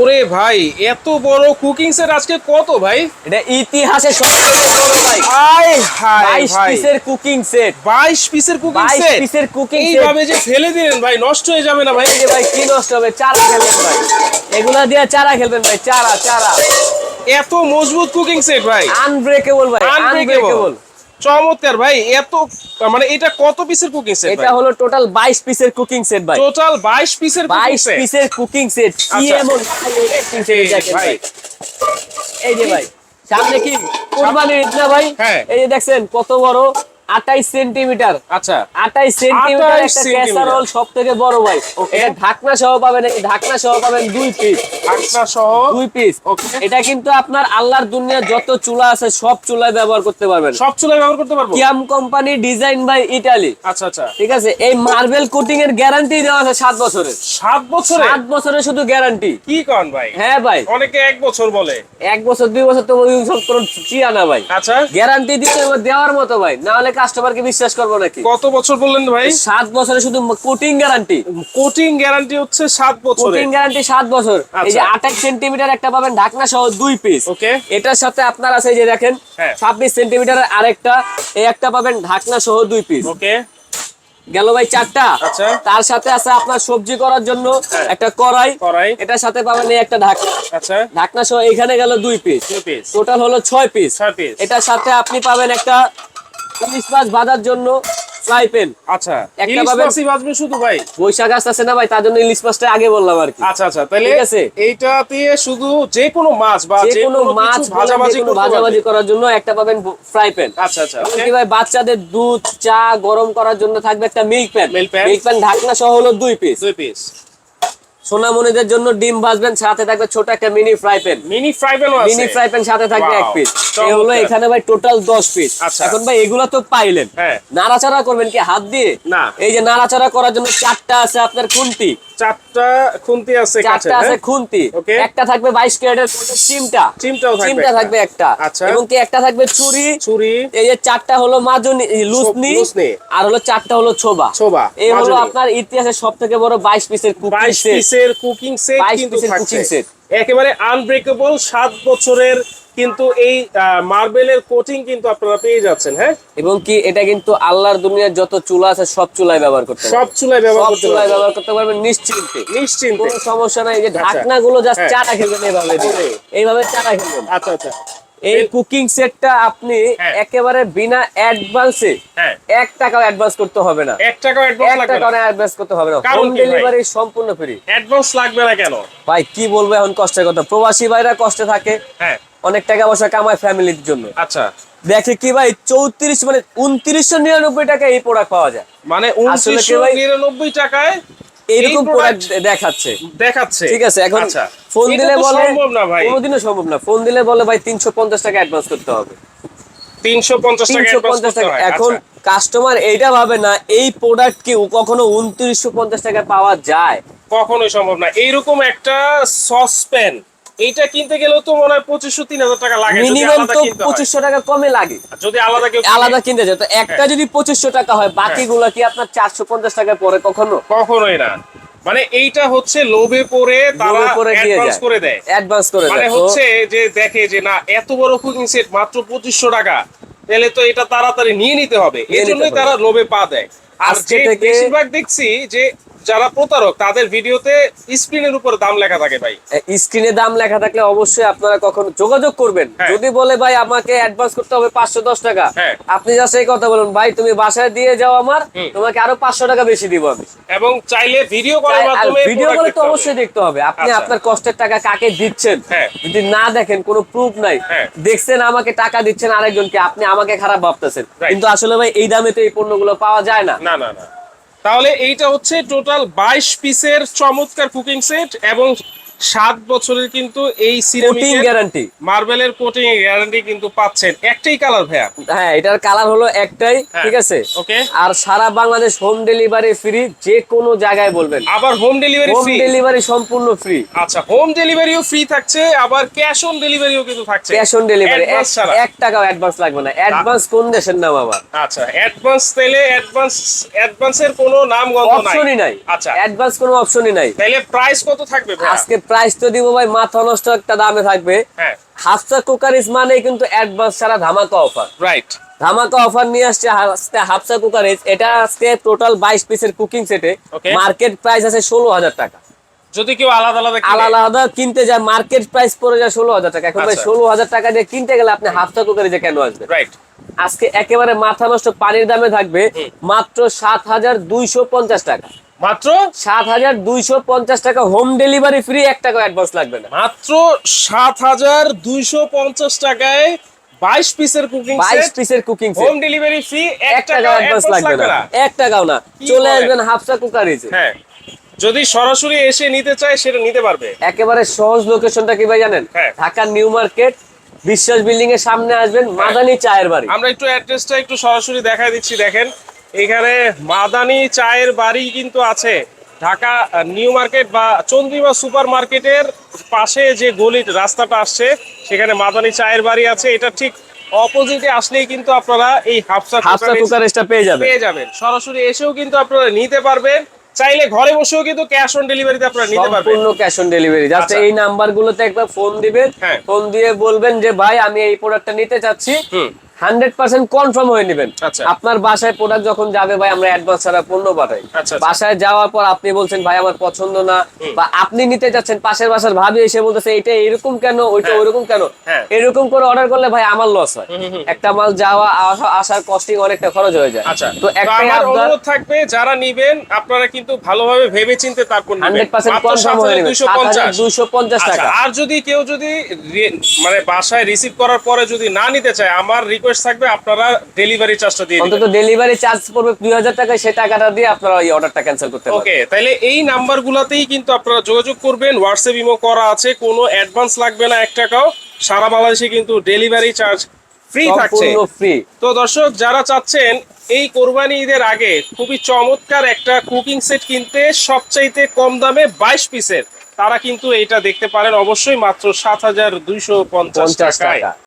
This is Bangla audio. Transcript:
ওরে ভাই এত বড় কুকিং সেট আজকে কত ভাই? এটা ইতিহাসে সবথেকে বড় ভাই আয় হায় 22 পিসের কুকিং সেট 22 পিসের কুকিং সেট 22 পিসের কুকিং সেট এইভাবে যে ফেলে দিলেন ভাই নষ্ট হয়ে যাবে না ভাই। এই যে ভাই কি নষ্ট হবে? চারা খেলবেন ভাই। এগুলা দিয়ে চারা খেলবেন ভাই চারা চারা। এত মজবুত কুকিং সেট ভাই। আনব্রেকেবল ভাই আনব্রেকেবল চমৎকার ভাই এত মানে এটা কত পিসের কুকিং সেট এটা হলো টোটাল 22 পিসের কুকিং সেট ভাই। টোটাল 22 পিসের কুকিং 22 পিসের কুকিং সেট কি আচ্ছা। এমন। ভাই। এই যে ভাই সামনে কি? কুরবানির ঈদ না ভাই? হ্যাঁ। এই যে দেখছেন কত বড়? 28 সেন্টিমিটার। আচ্ছা। 28 সেন্টিমিটার একটা ক্যাসারোল সব থেকে বড় ভাই। এটা ঢাকনা সহ পাবেন ঢাকনা সহ পাবেন দুই পিস ঢাকনা সহ দুই পিস. এটা কিন্তু আপনার আল্লাহর দুনিয়া যত চুলা আছে সব চুলায় ব্যবহার করতে পারবেন। সব চুলায় ব্যবহার করতে পারব? কিয়াম কোম্পানি ডিজাইন বাই ইটালি আচ্ছা আচ্ছা। ঠিক আছে? এই মার্বেল কোটিং এর গ্যারান্টি দেওয়া আছে সাত বছরের। সাত বছরে? সাত বছরের শুধু গ্যারান্টি কি কন ভাই? হ্যাঁ ভাই। অনেকে এক বছর বলে। এক বছর দুই বছর তো সব কোনো চিয়া না ভাই। আচ্ছা। গ্যারান্টি দিতে দেওয়ার মতো ভাই। না হলে কাস্টমারকে বিশ্বাস করব নাকি? কত বছর বললেন ভাই? সাত বছরে শুধু কোটিং গ্যারান্টি কোটিং গ্যারান্টি হচ্ছে সাত বছরে কোটিং গ্যারান্টি সাত বছর। এই যে আচ্ছা। আঠাশ সেন্টিমিটার একটা পাবেন ঢাকনা সহ দুই পিস ওকে এটার সাথে আপনার আছে যে দেখেন হ্যাঁ। ছাব্বিশ সেন্টিমিটার আরেকটা এই একটা পাবেন ঢাকনা সহ দুই পিস ওকে গেল ভাই চারটা। আচ্ছা। তার সাথে আছে আপনার সবজি করার জন্য হ্যাঁ। একটা কড়াই। এটার সাথে পাবেন এই একটা ঢাকনা। আচ্ছা। ঢাকনা সহ এখানে গেল দুই পিস দুই পিস টোটাল হলো ছয় পিস এটার সাথে আপনি পাবেন একটা ইলিশ মাছ বাঁধার জন্য ফ্রাই প্যান আচ্ছা একটা পাবেন- বাজবে শুধু ভাই? বৈশাখ আসতেছে না ভাই তার জন্য ইলিশ মাছটা আগে বললাম আর কি। আচ্ছা আচ্ছা তাহলে ঠিক আছে। এইটা দিয়ে শুধু যে কোনো মাছ বা যে যে কোনো মাছ ভাজাভাজি ভাজাভাজি করার জন্য একটা পাবেন ফ্রাই প্যান আচ্ছা আচ্ছা. ভাই বাচ্চাদের দুধ চা গরম করার জন্য থাকবে একটা milk pan Milk pan। Milk pan ঢাকনা সহ হলো দুই পিস দুই পিস সোনামণিদের জন্য ডিম ভাজবেন সাথে থাকবে ছোট একটা mini fry pan mini fry pan mini fry pan সাথে থাকবে এক পিস। এই হলো এখানে ভাই টোটাল 10 পিস। এখন ভাই এগুলো তো পাইলেন হ্যাঁ। নাড়াচাড়া করবেন কি হাত দিয়ে না। এই যে নাড়াচাড়া করার জন্য চারটা আছে আপনার খুন্তি চারটা খুন্তি আছে চারটা আছে হ্যাঁ? খুন্তি। একটা থাকবে 22 ক্যারেটের চিমটা। চিমটাও থাকবে চিমটা থাকবে একটা। আচ্ছা। এবং কি একটা থাকবে ছুরি? ছুরি। এই যে চারটা হলো মাজনি লুসনি। আর হলো চারটা হলো ছোবা। ছোবা, এই হলো আপনার ইতিহাসের সবথেকে বড় 22 পিসের কুকিং 22 পিসের কুকিং সেট কিন্তু থাকছে। একেবারে আনব্রেকেবল সাত বছরের কিন্তু এই মার্বেলের কোটিং কিন্তু আপনারা পেয়ে যাচ্ছেন হ্যাঁ? এবং কি এটা কিন্তু আল্লাহর দুনিয়ার যত চুলা আছে সব চুলায় ব্যবহার করতে সব চুলায় ব্যবহার করতে চুলায় ব্যবহার করতে পারবেন নিশ্চিন্তে। নিশ্চিন্তে। কোনো সমস্যা নাই যে আচ্ছা। ঢাকনা গুলো জাস্ট হ্যাঁ। চাটা খেলবেন এইভাবে দিয়ে। ওরে। এইভাবে চাটা খেলবেন আচ্ছা আচ্ছা। এই কুকিং সেটটা আপনি হ্যাঁ। একেবারে বিনা অ্যাডভান্সে হ্যাঁ। এক টাকাও অ্যাডভান্স করতে হবে না। এক টাকা অ্যাডভান্স লাগবে টাকাও অ্যাডভান্স করতে হবে না। হোম ডেলিভারি সম্পূর্ণ ফ্রি অ্যাডভান্স লাগবে না কেন? ভাই কি বলব এখন কষ্টের কথা। প্রবাসী ভাইরা কষ্টে থাকে। হ্যাঁ। অনেক টাকা পয়সা কামায় ফ্যামিলির জন্য। আচ্ছা। দেখে কি ভাই চৌত্রিশ মানে উনত্রিশশো নিরানব্বই টাকা এই প্রোডাক্ট পাওয়া যায়। মানে উনত্রিশশো নিরানব্বই টাকায় এইরকম প্রোডাক্ট দেখাচ্ছে। দেখাচ্ছে। ঠিক আছে এখন আচ্ছা। ফোন দিলে বলে কোনোদিনও সম্ভব না। ফোন দিলে বলে ভাই তিনশো পঞ্চাশ টাকা অ্যাডভান্স করতে হবে। তিনশো পঞ্চাশ টাকা এখন আচ্ছা। কাস্টমার এইটা ভাবে না এই প্রোডাক্ট কি কখনো উনত্রিশশো পঞ্চাশ টাকা পাওয়া যায়। কখনোই সম্ভব না। এইরকম একটা সসপ্যান এইটা কিনতে গেলেও তো মনে হয় পঁচিশশো তিন হাজার টাকা লাগে। মিনিমাম তো হয়। পঁচিশশো টাকা কমে লাগে। যদি আলাদা কেউ আলাদা কিনতে যায়। তো একটা হ্যাঁ। যদি পঁচিশশো টাকা হয় বাকিগুলো কি আপনার চারশো পঞ্চাশ টাকায় পরে কখনো? কখনোই না। মানে এইটা হচ্ছে লোভে পড়ে তারা অ্যাডভান্স করে দেয়। অ্যাডভান্স করে মানে হচ্ছে যে দেখে যে না এত বড় কুকিং সেট মাত্র পঁচিশশো টাকা। তাহলে তো এটা তাড়াতাড়ি নিয়ে নিতে হবে। এই জন্যই তারা লোভে পা দেয়। আর যে বেশিরভাগ দেখছি যে যারা প্রতারক তাদের ভিডিওতে স্ক্রিনের উপর দাম লেখা থাকে ভাই। স্ক্রিনে দাম লেখা থাকলে অবশ্যই আপনারা কখনো যোগাযোগ করবেন। হ্যাঁ। যদি বলে ভাই আমাকে অ্যাডভান্স করতে হবে পাঁচশো দশ টাকা। হ্যাঁ। আপনি জাস্ট এই কথা বলুন ভাই তুমি বাসায় দিয়ে যাও আমার তোমাকে আরও পাঁচশো টাকা বেশি দিব আমি। এবং চাইলে ভিডিও করার মাধ্যমে ভিডিও করে তো অবশ্যই দেখতে হবে। আপনি আচ্ছা। আপনার কষ্টের টাকা কাকে দিচ্ছেন? হ্যাঁ। যদি না দেখেন কোনো প্রুফ নাই। দেখছেন আমাকে টাকা দিচ্ছেন আরেকজনকে আপনি আমাকে খারাপ ভাবতেছেন। কিন্তু আসলে ভাই এই দামে তো এই পণ্যগুলো পাওয়া যায় না না না। তাহলে এইটা হচ্ছে টোটাল বাইশ পিসের চমৎকার কুকিং সেট এবং সাত বছরের কিন্তু এই কোটিং গ্যারান্টি মার্বেলের কোটিং গ্যারান্টি কিন্তু পাচ্ছেন। একটাই কালার ভাইয়া। হ্যাঁ এটার কালার হলো একটাই হ্যাঁ। ঠিক আছে? ওকে আর সারা বাংলাদেশ হোম ডেলিভারি ফ্রি যে কোনো জায়গায় বলবেন। আবার হোম ডেলিভারি হোম ডেলিভারি সম্পূর্ণ ফ্রি আচ্ছা হোম ডেলিভারিও ফ্রি থাকছে আবার ক্যাশ অন ডেলিভারিও কিন্তু থাকছে। ক্যাশ অন ডেলিভারি এক টাকাও অ্যাডভান্স লাগবে না। অ্যাডভান্স কোন দেশের নাম আবার? আচ্ছা অ্যাডভান্স তেলে অ্যাডভান্স অ্যাডভান্সের কোনো নাম গন্ধ নাই। অপশনই নাই। আচ্ছা। অ্যাডভান্স কোনো অপশনই নাই। তাহলে প্রাইস কত থাকবে ভাইয়া? আজকে প্রাইস তো দিব ভাই মাথা নষ্ট একটা দামে থাকবে। হ্যাঁ। হাফসা কুকারিজ মানে কিন্তু অ্যাডভান্স ছাড়া ধামাকা অফার রাইট ধামাকা অফার নিয়ে আসছে আজকে হাফসা কুকারিজ এটা আজকে টোটাল বাইশ পিসের কুকিং সেটে মার্কেট প্রাইস আছে ষোলো হাজার টাকা। যদি কেউ আলাদা আলাদা আলাদা আলাদা কিনতে যায় মার্কেট প্রাইস পড়ে যায় ষোলো হাজার টাকা। এখন ভাই আচ্ছা। ষোলো হাজার টাকা দিয়ে কিনতে গেলে আপনি হাফসা কুকারিজে কেন আসবেন? রাইট আজকে একেবারে মাথা নষ্ট পানির দামে থাকবে মাত্র সাত হাজার দুইশো পঞ্চাশ টাকা। মাত্র সাত হাজার দুইশো পঞ্চাশ টাকা হোম ডেলিভারি ফ্রি এক টাকা অ্যাডভান্স লাগবে না। মাত্র সাত হাজার দুইশো পঞ্চাশ টাকায় বাইশ পিসের কুকিং বাইশ পিসের কুকিং হোম ডেলিভারি ফ্রি এক টাকা অ্যাডভান্স লাগবে না। এক টাকাও না। চলে আসবেন হাফসা কুকারিজে হ্যাঁ। যদি সরাসরি এসে নিতে চায় সেটা নিতে পারবে। একেবারে সহজ লোকেশনটা কি ভাই জানেন? হ্যাঁ। Dhaka new market Biswas building এর সামনে আসবেন মাদানি চায়ের বাড়ি। আমরা একটু অ্যাড্রেসটা একটু সরাসরি দেখাই দিচ্ছি দেখেন। এখানে মাদানি চায়ের বাড়ি কিন্তু আছে। ঢাকা নিউ মার্কেট বা চন্দ্রিমা সুপার মার্কেটের পাশে যে গলির রাস্তাটা আসছে সেখানে মাদানি চায়ের বাড়ি আছে। এটা ঠিক অপোজিটে আসলেই কিন্তু আপনারা এই হাফসা হাফসা পেয়ে যাবেন। পেয়ে যাবেন। সরাসরি এসেও কিন্তু আপনারা নিতে পারবেন। চাইলে ঘরে বসেও কিন্তু ক্যাশ অন ডেলিভারিতে আপনারা নিতে পারবেন। সম্পূর্ণ ক্যাশ অন ডেলিভারি। জাস্ট আচ্ছা। এই নাম্বারগুলোতে একবার ফোন দিবেন। হ্যাঁ। ফোন দিয়ে বলবেন যে ভাই আমি এই প্রোডাক্টটা নিতে চাচ্ছি। হান্ড্রেড পার্সেন্ট কনফার্ম হয়ে নেবেন। আচ্ছা। আপনার বাসায় প্রোডাক্ট যখন যাবে ভাই আমরা অ্যাডভান্স ছাড়া পণ্য পাঠাই। আচ্ছা, আচ্ছা। বাসায় যাওয়ার পর আপনি বলছেন ভাই আমার পছন্দ না। বা আপনি নিতে যাচ্ছেন পাশের বাসার ভাবি এসে বলতেছে এটা এরকম কেন? ওইটা হ্যাঁ। ওইরকম কেন? হ্যাঁ। এরকম করে অর্ডার করলে ভাই আমার লস হয়। একটা মাল যাওয়া আসার কস্টিং অনেকটা খরচ হয়ে যায়। তো একটাই আমার অনুরোধ থাকবে যারা নিবেন আপনারা কিন্তু ভালোভাবে ভেবে চিন্তে তারপর হান্ড্রেড পার্সেন্ট কনফার্ম হয়ে নেবেন। 7250 দুইশো পঞ্চাশ। টাকা। আর যদি কেউ যদি মানে বাসায় রিসিভ করার পরে যদি না নিতে চায় আমার রিকোয়েস্ট থাকবে আপনারা ডেলিভারি চার্জটা দিয়ে অন্তত ডেলিভারি চার্জ পড়বে দুই হাজার টাকা সেই টাকাটা দিয়ে আপনারা এই অর্ডারটা ক্যান্সেল করতে পারেন ওকে তাহলে এই নাম্বারগুলোতেই কিন্তু আপনারা যোগাযোগ করবেন হোয়াটসঅ্যাপ ইমো করা আছে কোনো অ্যাডভান্স লাগবে না এক টাকাও। সারা বাংলাদেশে কিন্তু ডেলিভারি চার্জ ফ্রি থাকছে। ফ্রি তো দর্শক যারা চাচ্ছেন এই কোরবানি ঈদের আগে খুবই চমৎকার একটা কুকিং সেট কিনতে সবচাইতে কম দামে বাইশ পিসের তারা কিন্তু এটা দেখতে পারেন অবশ্যই মাত্র সাত হাজার দুইশো পঞ্চাশ টাকায়। টাকা।